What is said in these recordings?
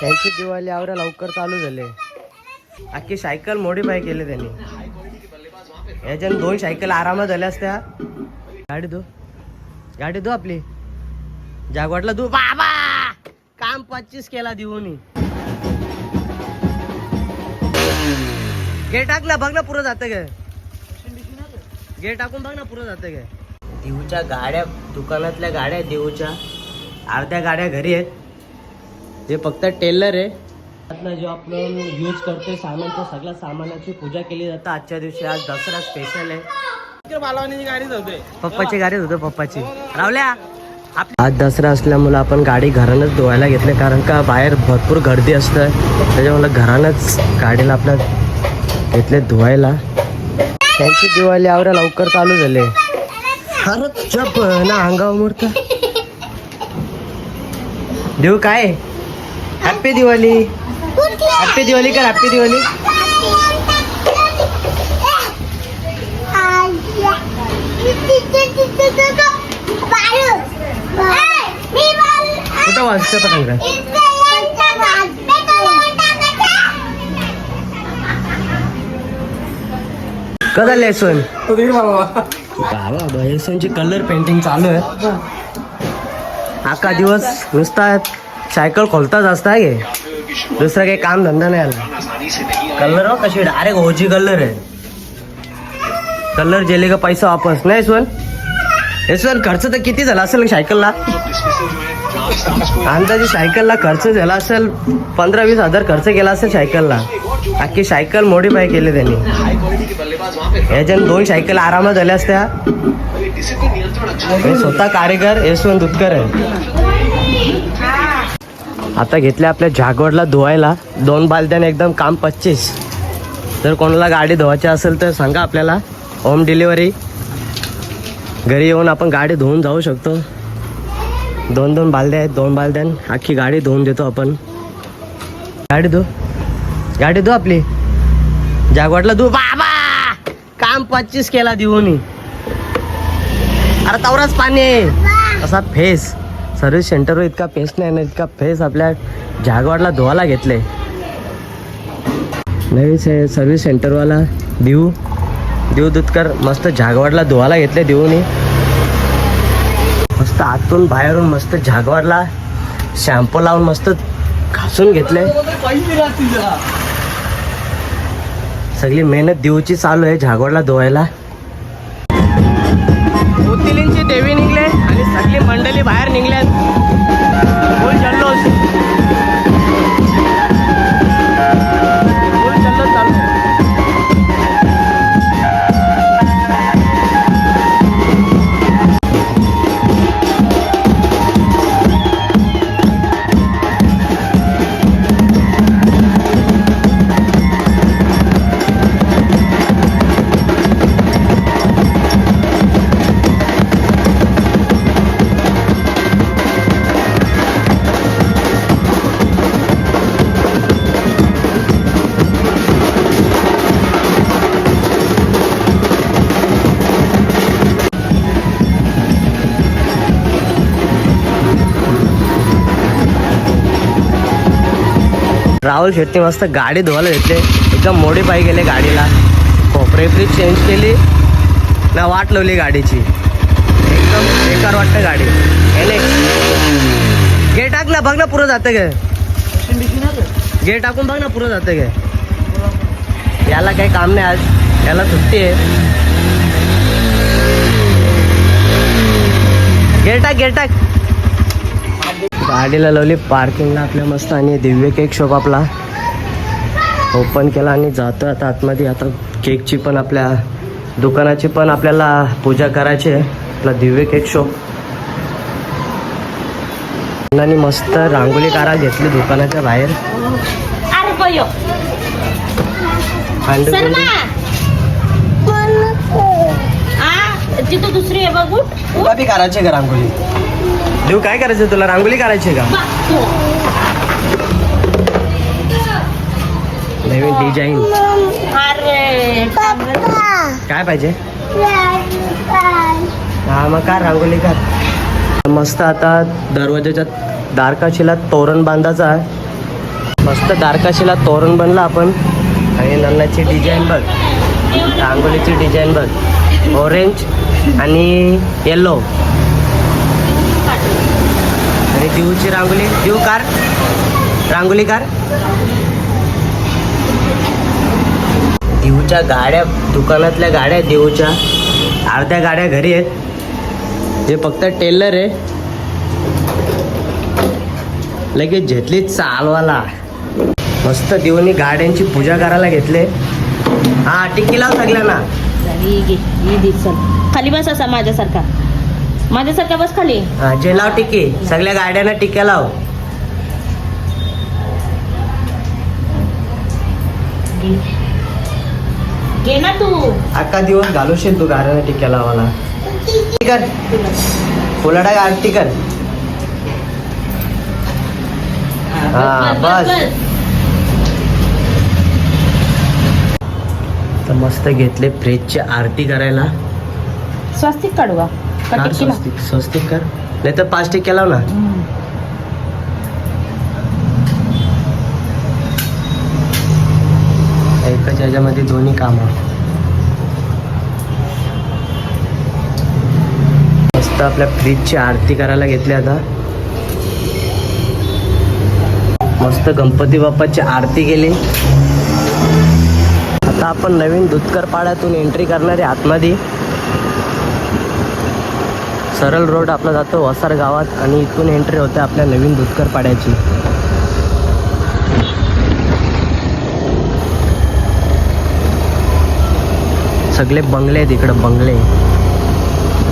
त्यांची दिवाळी आवरा लवकर चालू झाले. अख्खी सायकल मॉडीफाय केले त्यांनी. याच्यानं दोन सायकल आरामात झाल्या असत्या. गाडी दो गाडी दो आपली. जागवाटला दू बाबा! काम पच्चीस केला देऊन गेट टाक ना बघ ना पुरं जातं गे गेट टाकून बघ ना पुरं जातं गे देऊच्या गाड्या दुकानातल्या गाड्या देऊच्या. अर्ध्या गाड्या घरी आहेत. जे फक्त टेलर आहे. त्यातनं जो आपण यूज करतोय सामान तो सगळ्या सामानाची पूजा केली जाते. आजच्या दिवशी आज दसरा स्पेशल आहे. बालवानीची गाडीच होते पप्पाची गाडी होतं पप्पाची. रावल्या आज दसरा असल्यामुळे आपण गाडी घरानच धुवायला घेतली कारण का बाहेर भरपूर गर्दी असतं. त्याच्यामुळे घरानच गाडीला आपल्या घेतले धुवायला. त्यांची दिवाळी आवरा लवकर चालू झाले. अरे चप ना अंगावर मोडत देऊ काय? हॅपी दिवाळी हॅपी दिवाळी कर हॅपी दिवाळी कुठं वाजतं पतंग कदा लेसन बाबा? बहेसनची कलर पेंटिंग चालू आहे अख्खा दिवस नुसता सायकल खोलताच असता गे दुसरा काही काम धंदा नाही आला. कलर हो कशी डायरेक्ट होजी कलर आहे. कलर गेले का पैसा वापस. नाही स्वल हे खर्च तर किती झाला असेल सायकलला? अंदाजे सायकलला खर्च झाला असेल पंधरा वीस हजार खर्च केला असेल सायकलला. अख्खी सायकल मोडीफाय केली त्यांनी. याच्यानं दोन सायकल आरामात झाल्या असत्या. हे स्वतः कारीगर यशवंत दुधकर आहे. आता घेतले आपल्या झागवडला धुवायला. दोन बालद्याने एकदम काम पच्चीस. जर कोणाला गाडी धुवायची असेल तर सांगा आपल्याला. होम डिलिव्हरी घरी येऊन आपण गाडी धुवून जाऊ शकतो. दोन दोन बालद्या आहेत दोन बालद्यान अख्खी गाडी धुवून देतो आपण. गाडी धु. गाडी धु आपली. जागवाटला धु. बाबा! काम पच्चीस केला देऊन. अरे तवराच पाणी आहे. असा फेस. सर्व्हिस सेंटरवर इतका फेस नाही ना इतका फेस आपल्या जागवाडला धुवायला घेतले. नवीन से सर्व्हिस सेंटरवाला देऊ देऊ दुधकर मस्त झागवाडला धुवायला घेतले देऊनी. मस्त आतून बाहेरून मस्त झागवाडला शॅम्पू लावून मस्त घासून घेतले. सगळी मेहनत देऊची चालू आहे झागवाडला धुवायला. राहुल शेट्टी मस्त गाडी धुवायला घेतले. एकदम मोडे पाय गेले गाडीला. कोपरे फ्रीज चेंज केली. ना वाट लावली गाडीची. एकदम बेकार वाटतं गाडी. गेट टाक ना बघ ना पुरं जातं गे. गेट टाकून बघ ना पुरं जातं गे. याला काही काम नाही आज. याला सुट्टी आहे. गेट टाक गेट टाक. गाडीला लावली पार्किंगला आपल्या मस्त आणि दिव्य केक शॉप आपला. ओपन केला आणि जातो आता आतमध्ये. आता केकची पण आपल्या दुकानाची पण आपल्याला पूजा करायची आहे. आपला दिव्य केक शॉप मस्त रांगोळी कारा घेतली दुकानाच्या बाहेर. दुसरी आहे बघू करायची का रांगोळी? देऊ काय करायचं तुला? रांगोळी करायची आहे का? नवीन डिझाईन अरे काय पाहिजे? हा मग काय रांगोळी कर मस्त आता दरवाजाच्या दारकाशीला तोरण बांधायचा आहे. मस्त दारकाशीला तोरण बनला आपण. आणि नल्लाची डिझाईन बघ. रांगोळीची डिझाईन बघ. ऑरेंज आणि येल्लो आणि देऊची रांगोळी. देऊ कार रांगोळी कार दिवच्या गाड्या दुकानातल्या गाड्या देऊच्या अर्ध्या गाड्या घरी आहेत. जे फक्त टेलर आहे. लगेच घेतली चालवाला. मस्त देऊनी गाड्यांची पूजा करायला घेतले. हा टिक्की लाव सगळ्यांना. खाली बस असा माझ्यासारखा. माझ्यासारखा बस खाली. हा जे लाव टिक्की सगळ्या गाड्यांना टिक्क्या लाव. घे. ना तू. अख्खा दिवस घालवशील तू गाड्यांना टिक्क्या लावाला कर. फुलाडा आरती कर. हा, बस. तर मस्त घेतले फ्रीजची आरती करायला. स्वस्तिक काढवा स्वस्तिक स्वस्तिक कर. नाही तर पाच टिक्क्या लाव ना. एकाच याच्यामध्ये दोन्ही कामं मस्त आपल्या फ्रीजची आरती करायला घेतली आता. मस्त गणपती बाप्पाची आरती केली. आता आपण नवीन दुधकर पाड्यातून एंट्री करणारे आतमध्ये. सरळ रोड आपला जातो वसार गावात आणि इथून एंट्री होते आपल्या नवीन दुधकर पाड्याची सगळे बंगले आहेत इकडं बंगले.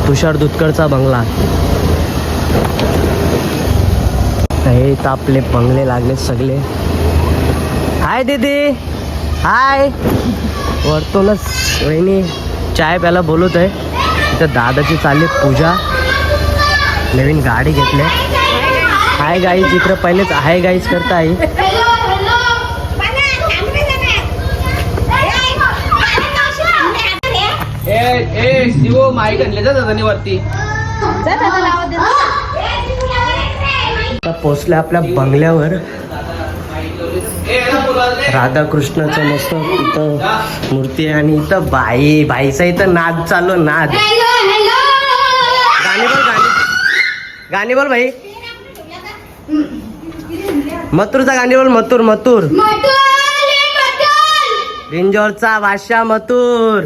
तुषार दुधकरचा बंगला. हे तर आपले बंगले लागले सगळे. हाय दीदी. हाय. वरतूनच वहिनी चाय प्यायला बोलत आहे तिथं दादाची चालली पूजा. नवीन गाडी घेतले. हाय गाईज इकडं पहिलेच हाय गाईज करता आई ए शिवो माईक आणले जा दादानी वरती. आता पोचले आपल्या बंगल्यावर. राधाकृष्णाचं मस्त इथं मूर्ती आणि इथं बाई बाईचा इथं नाद चालू नाद. गाणी बोल भाई. मथुरचा गाणी बोल मथुर मथुर. रिंजोरचा भाषा मथुर.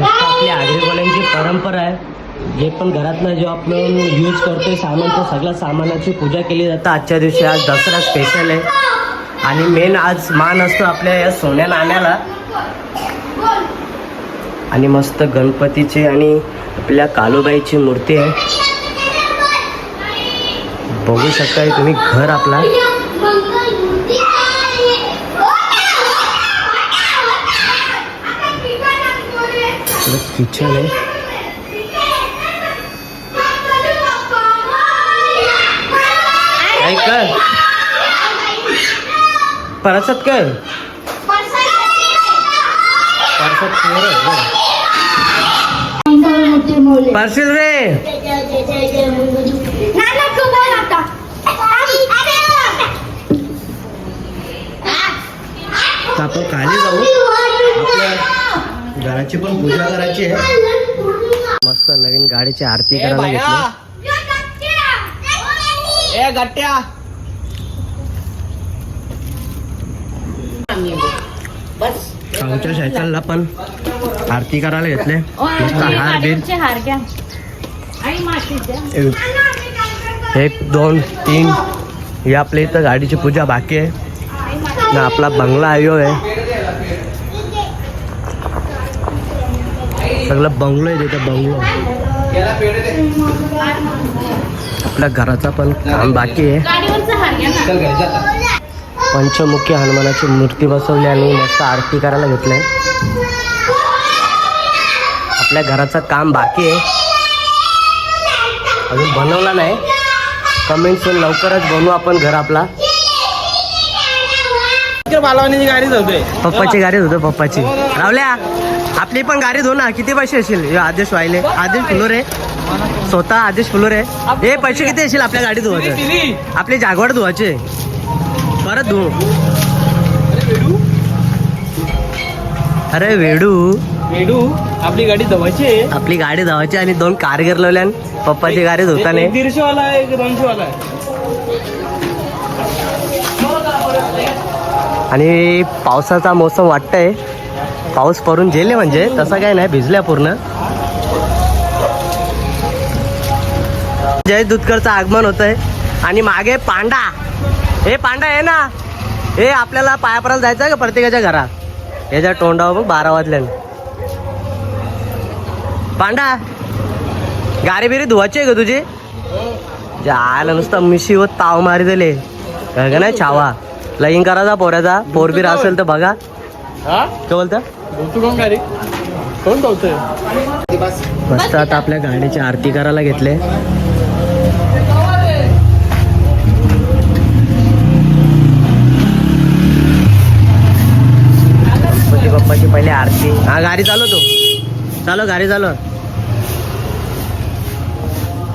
आपली आगरीवाल्यांची परंपरा आहे. जे पण घरातलं जो आपण यूज करतोय सामान तर सगळ्या सामानाची पूजा केली जाते. आजच्या दिवशी आज दसरा स्पेशल आहे. आणि मेन आज मान असतो आपल्या या सोन्या नाण्याला. आणि मस्त गणपतीची आणि आपल्या कालूबाईची मूर्ती आहे. बघू शकता तुम्ही घर आपला. किचन आहे. काय कर परसत कर पार्सल रे तर आपण खाली जाऊ आपल्या घराची पण पूजा करायची आहे मस्त नवीन गाडीची आरती करायला घेतली ए गट्ट्या आमच्या सायकलला पण आरती करायला घेतले. मस्त हार बिर. एक दोन तीन. ही आपल्या इथं गाडीची पूजा बाकी आहे. ना आपला बंगला आयो आहे. सगळं बंगलो आहे तिथं बंगलो. आपल्या घराचा पण काम बाकी आहे. पंचमुखी हनुमानाची मूर्ती बसवली आणि मस्त आरती करायला घेतलंय. आपल्या घराचं काम बाकी आहे. अजून बनवला नाही. कमेंट्स लवकरच बनवू आपण घर आपला. बालवानीची गाडी पप्पाची गाडी होतं पप्पाची. रावल्या आपली पण गाडी धो ना. किती पैसे असेल आदेश व्हायले आदेश फुलो रे स्वतः आदेश फुलोर. आहे हे पैसे किती येशील आपल्या गाडी धुवायचे? आपली जागवाड धुवायचे. परत धु अरे वेडू. वेडू आपली गाडी धवायची आहे. आपली गाडी धावायची आणि दोन कारगिर लावल्यान पप्पाची गाडी धुताने. एक दीडशे वाला आहे एक दोनशे वाला आहे. आणि पावसाचा मोसम वाटतंय. पाऊस पडून झेले म्हणजे तसं काय नाही भिजल्या पूर्ण. जय दुधकरचं आगमन होत आहे आणि मागे पांडा. हे पांडा आहे ना हे आपल्याला पायापराला जायचं आहे का प्रत्येकाच्या घरात? याच्या तोंडावर बघ बारा वाजल्यान पांडा गाडी बिरी धुवायची आहे का तुझी? जे आलं नुसतं मिशीवर ताव मारी दिले का नाही छावा. लईन करायचा पोऱ्याचा. पोरबीर असेल तर बघा. काय बोलता मस्त आता आपल्या गाडीची आरती करायला घेतले. गाडी चालवतो चालव गाडी चालव.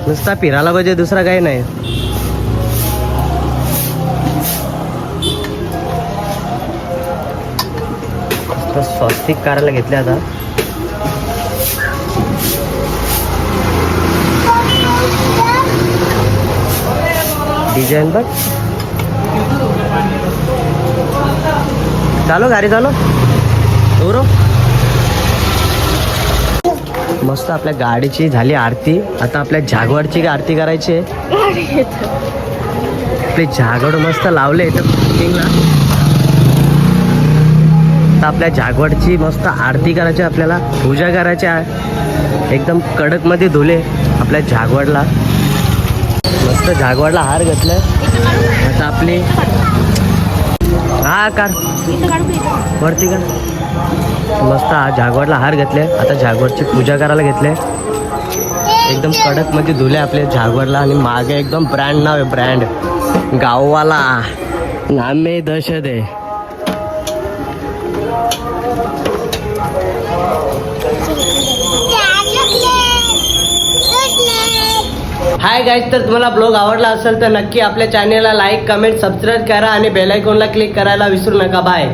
नुसता फिरायला पाहिजे दुसरा काही नाही. स्वस्तिक करायला घेतले आता. डिझाईन बघ. चालो गाडी चालो उरो मस्त आपल्या गाडीची झाली आरती. आता आपल्या जागवाडची आरती करायची आहे? आपली जागवाड मस्त लावले आता आपल्या जागवाडची मस्त आरती करायची आपल्याला. पूजा करायची आहे. एकदम कडकमध्ये धुले आपल्या जागवाडला मस्त जागवाडला हार घेतलाय. आता आपली हा कार. वरती का मस्त हा हार घेतले. आता जागवाडची पूजा करायला घेतले. एकदम कडकमध्ये धुले आपले जागवाडला आणि मागे एकदम ब्रँड नाव आहे ब्रँड गाववाला. नामे दहशत आहे हाय गाईज तर तुम्हाला ब्लॉग आवडला असेल तर नक्की आपल्या चॅनेलला लाईक कमेंट सबस्क्राईब करा आणि बेलायकॉनला क्लिक करायला विसरू नका. बाय